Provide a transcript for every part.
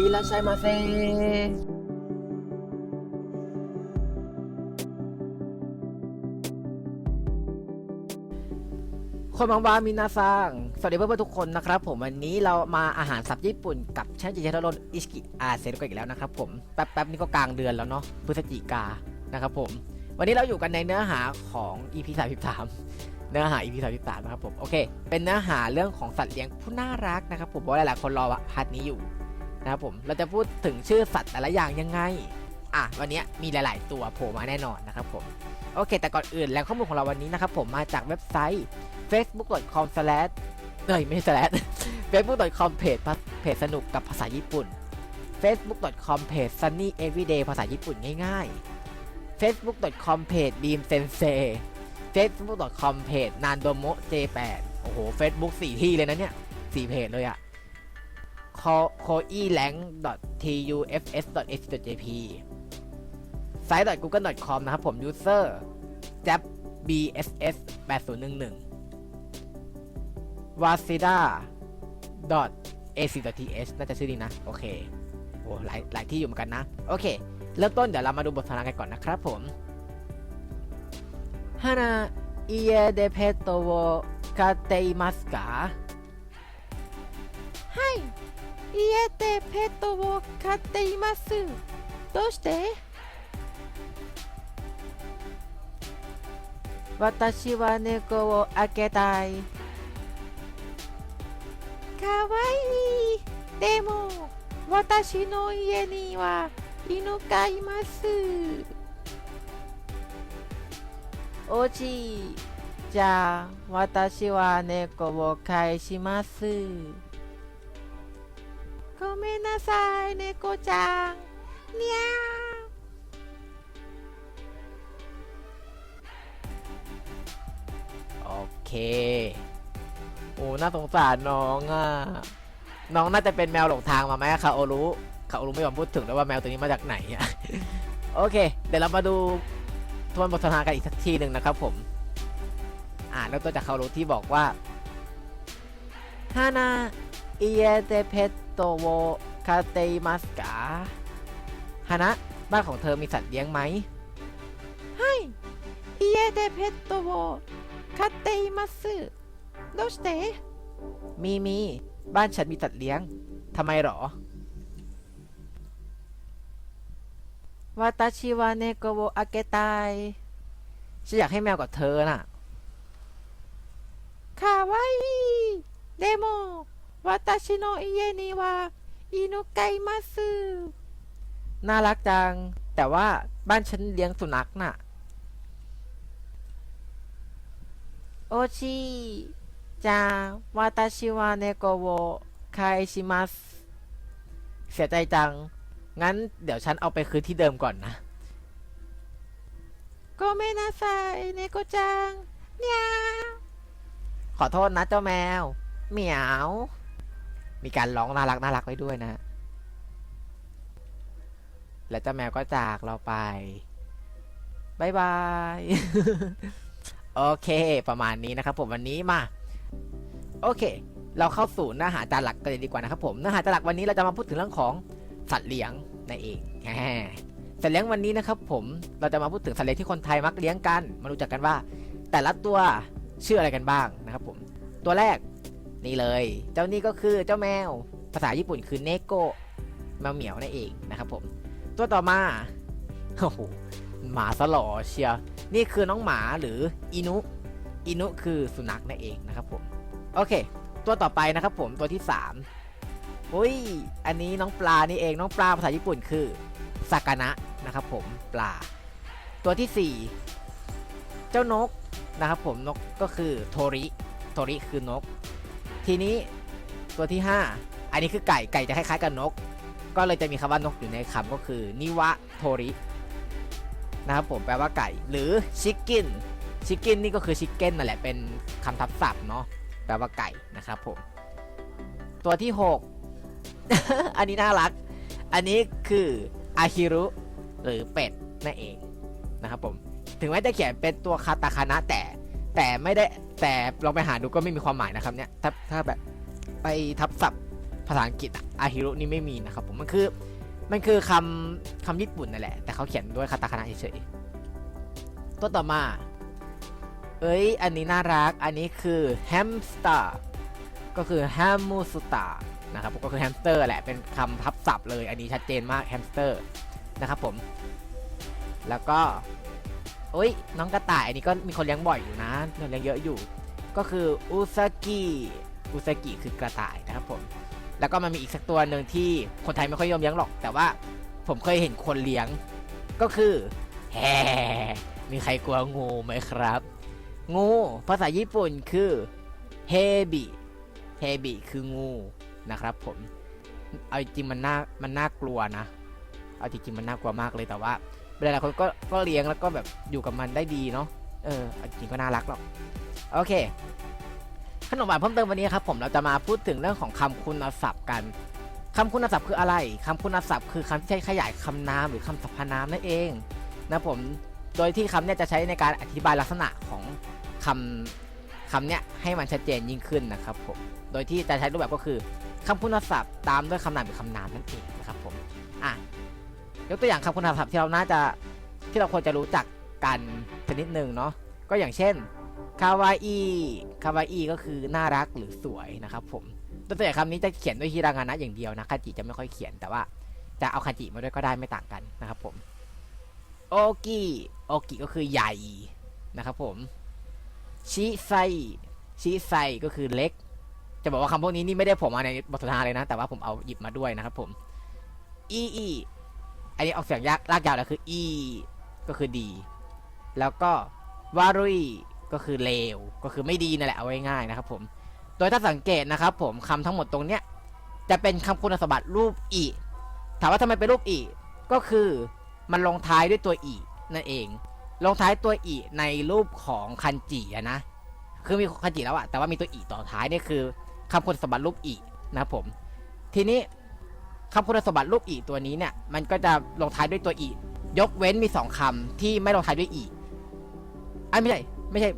อิราชัยมคนบางวามินาซังสวัสดีเพื่อนๆทุกคนนะครับ ผมวันนี้เรามาอาหารสับญี่ปุ่นกับช่างจิตรรนอิสกิอาเซนกันอีกแล้วนะครับผม แป๊บๆ นี้ก็กลางเดือนแล้วเนาะพฤศจิกานะครับผม วันนี้เราอยู่กันในเนื้อหาของ EP 33เนื้อหา EP 33นะครับผม โอเค เป็นเนื้อหาเรื่องของสัตว์เลี้ยงผู้น่ารักนะครับผมเพราะหลายๆคนรอพาร์ทนี้อยู่ นะครับผมเราจะพูดถึงชื่อสัตว์แต่ละอย่างยังไงอะวันนี้มีหลาย ๆ ตัวโผล่มาแน่นอนนะครับผมโอเค แต่ก่อนอื่นแหล่งข้อมูลของเราวันนี้นะครับผมมาจากเว็บไซต์ facebook.com slash เอ้ยไม่ใช่ slash facebook.com เพจเพจสนุกกับภาษาญี่ปุ่น facebook.com เพจ sunny everyday ภาษาญี่ปุ่นง่ายๆ facebook.com เพจ beam sensei facebook.com เพจ nandomo j8 โอ้โห facebook สี่ที่เลยนะเนี่ยสี่เพจเลยอะ koelang.tufs.ac.jp ไซต์ .google.com นะครับผม user jab bss 8011 wasida ac.th น่าจะชื่อนี้นะ โอเคโอ้หลายหลายที่อยู่เหมือนกันนะ โอเค เริ่มต้นเดี๋ยวเรามาดูบทสนทนากันก่อนนะครับผมฮานาเอียเดเพโตโวคาเตมัสกาはい家でペットを飼っています。どうして？私は猫をあげたい。かわい。いでも私の家には犬がいます。おじいじゃあ私は猫を返します。ごめんなさい猫ちゃんにゃーโอเค โอ้ น่าสงสารน้องอ่ะ น้องน่าจะเป็นแมวหลงทางมาไหมคาโอรู้คาโอรู้ไม่ยอมพูดถึงแล้วว่าแมวตัวนี้มาจากไหนอ่ะ โอเค เดี๋ยวเรามาดูทวนบทสนทนากันอีกสักทีหนึ่งนะครับผม อ่าเริ่มต้นจากคาโอรู้ที่บอกว่าฮานาเอียเตเพต โตโวคาเตมัสกาฮานะ บ้านของเธอมีสัตว์เลี้ยงไหมให้เยเดเพตโตโวคาเตมัสโดสเตมีมี บ้านฉันมีสัตว์เลี้ยงทำไมหรอวาตาชิวาเนโกโวอาเกตายฉันอยากให้แมวกับเธอน่ะคาวายิเดโม 私の家には犬がいますน่ารักจัง แต่ว่าบ้านฉันเลี้ยงสุนัขน่ะ โอชิじゃあ私は猫を返しますเสียใจจัง งั้นเดี๋ยวฉันเอาไปคืนที่เดิมก่อนนะごめんなさい猫ちゃんにゃーขอโทษนะเจ้าแมวเหมียว มีการร้องน่ารักน่ารักไว้ด้วยนะ และเจ้าแมวก็จากเราไปบายบาย โอเค ประมาณนี้นะครับผมวันนี้มา โอเค เราเข้าสู่เนื้อหาจานหลักกันเลยดีกว่านะครับผมเนื้อหาจานหลักวันนี้เราจะมาพูดถึงเรื่องของสัตว์เลี้ยงนั่นเองแหมสัตว์เลี้ยงวันนี้นะครับผมเราจะมาพูดถึงสัตว์เลี้ยงที่คนไทยมักเลี้ยงกัน มารู้จักกันว่า แต่ละตัวชื่ออะไรกันบ้างนะครับผม ตัวแรก นี่เลย เจ้านี่ก็คือเจ้าแมว ภาษาญี่ปุ่นคือเนโกแมวเหมียวนั่นเองนะครับผม ตัวต่อมาโอ้โหหมาสลอเชียนี่คือน้องหมาหรืออินุอินุคือสุนัขนั่นเองนะครับผม โอเค ตัวต่อไปนะครับผมตัวที่3อุ้ยอันนี้น้องปลานี่เองน้องปลาภาษาญี่ปุ่นคือสากานะนะครับผมปลา ตัวที่ 4 เจ้านกนะครับผมนกก็คือโทริโทริคือนก ทีนี้ตัวที่ 5 อันนี้คือไก่ไก่จะคล้ายๆกับนก ก็เลยจะมีคำว่านกอยู่ในคำก็คือนิวะโทรินะครับผมแปลว่าไก่ หรือชิคกินชิคกินนี่ก็คือชิคเก้นนั่นแหละเป็นคำทับศัพท์เนาะแปลว่าไก่นะครับผม ตัวที่ 6 อันนี้น่ารัก อันนี้คืออาฮิรุหรือเป็ดนั่นเองนะครับผมถึงแม้จะเขียนเป็นตัวคาตาคานะแต่ แต่ไม่ได้แต่ลองไปหาดูก็ไม่มีความหมายนะครับเนี่ยถ้าถ้าแบบไปทับศัพท์ภาษาอังกฤษอะอาฮิรุนี่ไม่มีนะครับผมมันคือมันคือคำคำญี่ปุ่นนั่นแหละ แต่เขาเขียนด้วยคาตาคานะเฉยๆตัวต่อมา เอ้ย อันนี้น่ารัก อันนี้คือแฮมสเตอร์ก็คือแฮมมูสตานะครับผมก็คือแฮมสเตอร์แหละ เป็นคำทับศัพท์เลย อันนี้ชัดเจนมากแฮมสเตอร์นะครับผม แล้วก็ โอ้ยน้องกระต่ายอันนี้ก็มีคนเลี้ยงบ่อยอยู่นะเลี้ยงเยอะอยู่ ก็คืออุซากิอุซากิคือกระต่ายนะครับผม แล้วก็มันมีอีกสักตัวหนึ่งที่คนไทยไม่ค่อยยอมเลี้ยงหรอก แต่ว่าผมเคยเห็นคนเลี้ยง ก็คือแฮมีใครกลัวงูไหมครับ งู ภาษาญี่ปุ่นคือเฮบิเฮบิคืองูนะครับผม เอาจริงมันน่ามันน่ากลัวนะ เอาจริงๆมันน่ากลัวมากเลยแต่ว่า หลายๆคนก็ก็เลี้ยงแล้วก็แบบอยู่กับมันได้ดีเนาะเอออาจริงก็น่ารักหรอกโอเค ขนมหวานเพิ่มเติมวันนี้ครับผมเราจะมาพูดถึงเรื่องของคำคุณศัพท์กันคำคุณศัพท์คืออะไรคำคุณศัพท์คือคำที่ใช้ขยายคำนามหรือคำสรรพนามนั่นเองนะผมโดยที่คำเนี่ยจะใช้ในการอธิบายลักษณะของคำคำเนี่ยให้มันชัดเจนยิ่งขึ้นนะครับผมโดยที่จะใช้รูปแบบก็คือคำคุณศัพท์ตามด้วยคำนามหรือคำนามนั่นเองนะครับผม ยกตัวอย่างคำคุณศัพท์ที่เราน่าจะที่เราควรจะรู้จักกันสักนิดหนึ่งเนาะก็อย่างเช่นคาวาอิคาวาอิก็คือน่ารักหรือสวยนะครับผมตัวอย่างคำนี้จะเขียนด้วยฮิรางานะอย่างเดียวนะคาจิจะไม่ค่อยเขียนแต่ว่าจะเอาคาจิมาด้วยก็ได้ไม่ต่างกันนะครับผมโอกิโอกิก็คือใหญ่นะครับผมชิไซชิไซก็คือเล็ก จะบอกว่าคำพวกนี้นี่ไม่ได้ผมมาในบทสนทนาเลยนะ แต่ว่าผมเอาหยิบมาด้วยนะครับผมอีอี อันนี้ออกเสียงยากลากยาวแล้วคืออีก็คือดี แล้วก็วารุยก็คือเลว ก็คือไม่ดีนั่นแหละเอาไว้ง่ายนะครับผม โดยถ้าสังเกตนะครับผมคำทั้งหมดตรงเนี้ยจะเป็นคำคุณสมบัติรูปอีถามว่าทำไมเป็นรูปอีก็คือมันลงท้ายด้วยตัวอีนั่นเอง ลงท้ายตัวอีในรูปของคันจิอะนะ คือมีคันจิแล้วอะแต่ว่ามีตัวอีต่อท้ายนี่คือคำคุณสมบัติรูปอีนะครับผม ทีนี้ คำคุณสมบัติรูปอีตัวนี้เนี่ย มันก็จะลงท้ายด้วยตัวอียกเว้นมีสองคำที่ไม่ลงท้ายด้วยอีไอ้ยไม่ใช่ไม่ใช่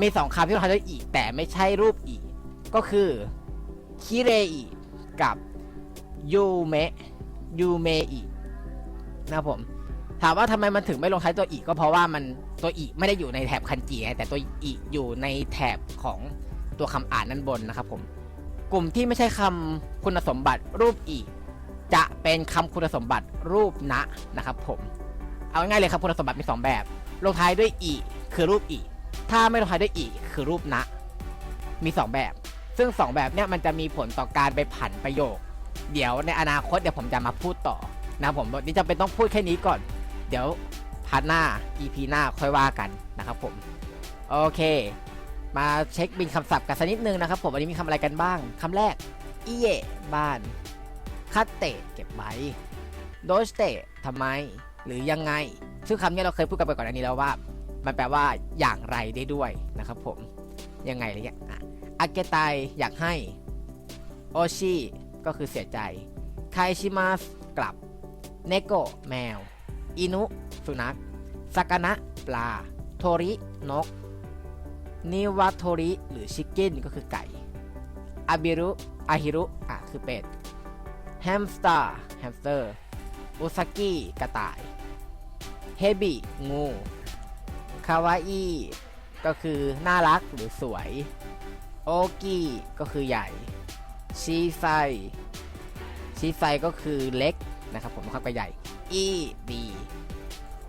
มีสองคำที่ลงท้ายด้วยอีแต่ไม่ใช่รูปอีก็คือคิเรอิกับยูเมะยูเมอินะครับผม ถามว่าทำไมมันถึงไม่ลงท้ายตัวอีก็เพราะว่ามันตัวอีไม่ได้อยู่ในแถบคันจิไงแต่ตัวอีอยู่ในแถบของตัวคำอ่านด้นบนนะครับผม กลุ่มที่ไม่ใช่คำคุณสมบัติรูปอี จะเป็นคำคุณสมบัติรูปนะนะครับผม เอาง่ายๆเลยครับคุณสมบัติมีสองแบบ ลงท้ายด้วยอีคือรูปอีถ้าไม่ลงท้ายด้วยอีคือรูปนะมี 2 แบบ ซึ่ง 2 แบบเนี้ยมันจะมีผลต่อการไปผันประโยค เดี๋ยวในอนาคตเดี๋ยวผมจะมาพูดต่อนะผมวันนี้จำเป็นต้องพูดแค่นี้ก่อน เดี๋ยวพาร์ทหน้า EP หน้าค่อยว่ากันนะครับผม โอเค มาเช็คบินคำศัพท์กันสักนิดนึงนะครับผมวันนี้มีคำอะไรกันบ้างคำแรกอีเยบ้าน คัตเตะเก็บไว้โดสเตะทำไม หรือยังไง ซึ่งคำนี้เราเคยพูดกันไปก่อนอันนี้แล้วว่า มันแปลว่าอย่างไรได้ด้วยนะครับผม ยังไงอะไรเงี้ยอาเกตายอยากให้โอชิก็คือเสียใจไคชิมัสกลับเนโกะแมว อินุ สุนัขสากานะปลา โทรินก นิวาโทริหรือชิคกินก็คือไก่อาบิรุอาฮิรุอะคือเป็ด แฮมสเตอร์แฮมสเตอร์อุซากิกระต่าย เฮบิงู คาวาอิก็คือน่ารักหรือสวย โอกิก็คือใหญ่ ชีไซ ชีไซก็คือเล็กนะครับผมเข้าไปใหญ่ อีดี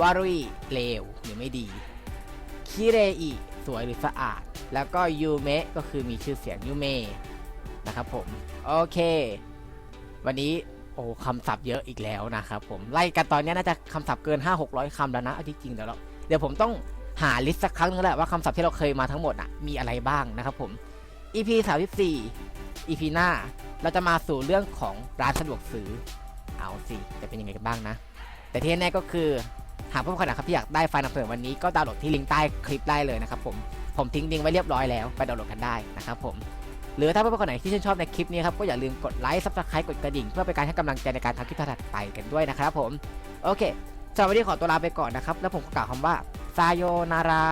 วารุยเลวหรือไม่ดี คิเรอิสวยหรือสะอาด แล้วก็ยูเมะก็คือมีชื่อเสียงยูเมะนะครับผม โอเค วันนี้โอ้คำศัพท์เยอะอีกแล้วนะครับผมไล่กันตอนนี้น่าจะคำศัพท์เกิน 5-600คำแล้วนะเอาจริงๆเดี๋ยวเราเดี๋ยวผมต้องหาลิสต์สักครั้งนึงแหละว่าคำศัพท์ที่เราเคยมาทั้งหมดอะมีอะไรบ้างนะครับผม EP 34 EP หน้าเราจะมาสู่เรื่องของร้านสะดวกซื้อเอาสิจะเป็นยังไงกันบ้างนะ แต่ที่แน่ๆก็คือหากผู้คนนะครับที่อยากได้ไฟล์นำเสนอวันนี้ก็ดาวน์โหลดที่ลิงก์ใต้คลิปได้เลยนะครับผมผมทิ้งลิงก์ไว้เรียบร้อยแล้วไปดาวน์โหลดกันได้นะครับผม หรือถ้าเพื่อนๆคนไหนที่ชื่นชอบในคลิปนี้ครับก็อย่าลืมกดไลค์ซับสไครต์กดกระดิ่ง เพื่อเป็นการให้กำลังใจในการทำคลิปถัดไปกันด้วยนะครับผมโอเคสำหรับวันนี้ขอตัวลาไปก่อนนะครับแล้วผมขอกล่าวคำว่าซาโยนารา